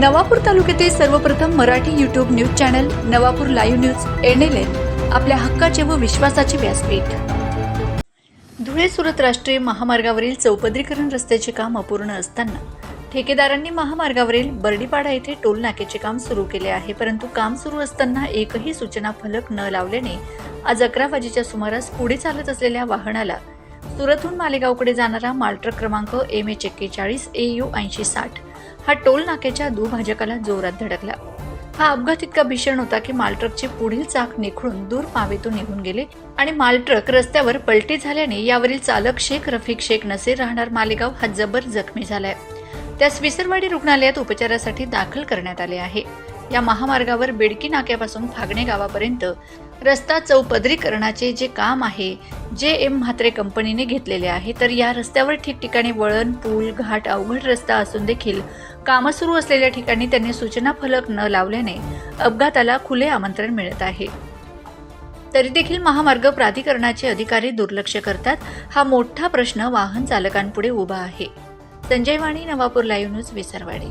नवापूर तालुक्यातील सर्वप्रथम Marathi YouTube news channel Navapur live news N L N आपल्या हक्काचे व विश्वासाचे व्यासपीठ. धुळे सुरत राष्ट्रीय महामार्गावरील चौपदरीकरण रस्त्याचे काम अपूर्ण असताना ठेकेदारांनी महामार्गावरील बर्डीपाडा येथे टोल नाक्याचे काम सुरू केले आहे परंतु काम सुरू असताना एकही सूचना फलक न लावल्याने आज अकरा वाजेच्या सुमारास पुढे चालत असलेल्या वाहनाला सुरतहून मालेगावकडे जाणारा मालट्रक क्रमांक एम एच एक्केचाळीस ए यू ऐंशी साठ हा टोल नाक्याच्या दुभाजकाला जोरात धडकला. हा अपघात इतका भीषण होता की मालट्रकची पुढील चाक निखळून दूर पावेतून निघून गेले आणि मालट्रक रस्त्यावर पलटी झाल्याने यावरील चालक शेख रफिक शेख नसीर राहणार मालेगाव हा जबर जखमी झालाय. त्यास विसरवाडी रुग्णालयात उपचारासाठी दाखल करण्यात आले आहे. या महामार्गावर बेडकी नाक्यापासून फागणे गावापर्यंत रस्ता चौपदरीकरणाचे जे काम आहे जे एम म्हात्रे कंपनीने घेतलेले आहे तर या रस्त्यावर ठिकठिकाणी वळण पूल घाट अवघड रस्ता असून देखील कामं सुरू असलेल्या ठिकाणी त्यांनी सूचना फलक न लावल्याने अपघाताला खुले आमंत्रण मिळत आहे. तरी देखील महामार्ग प्राधिकरणाचे अधिकारी दुर्लक्ष करतात हा मोठा प्रश्न वाहन चालकांपुढे उभा आहे. Sanjay Wani Navapur live news Visarwadi.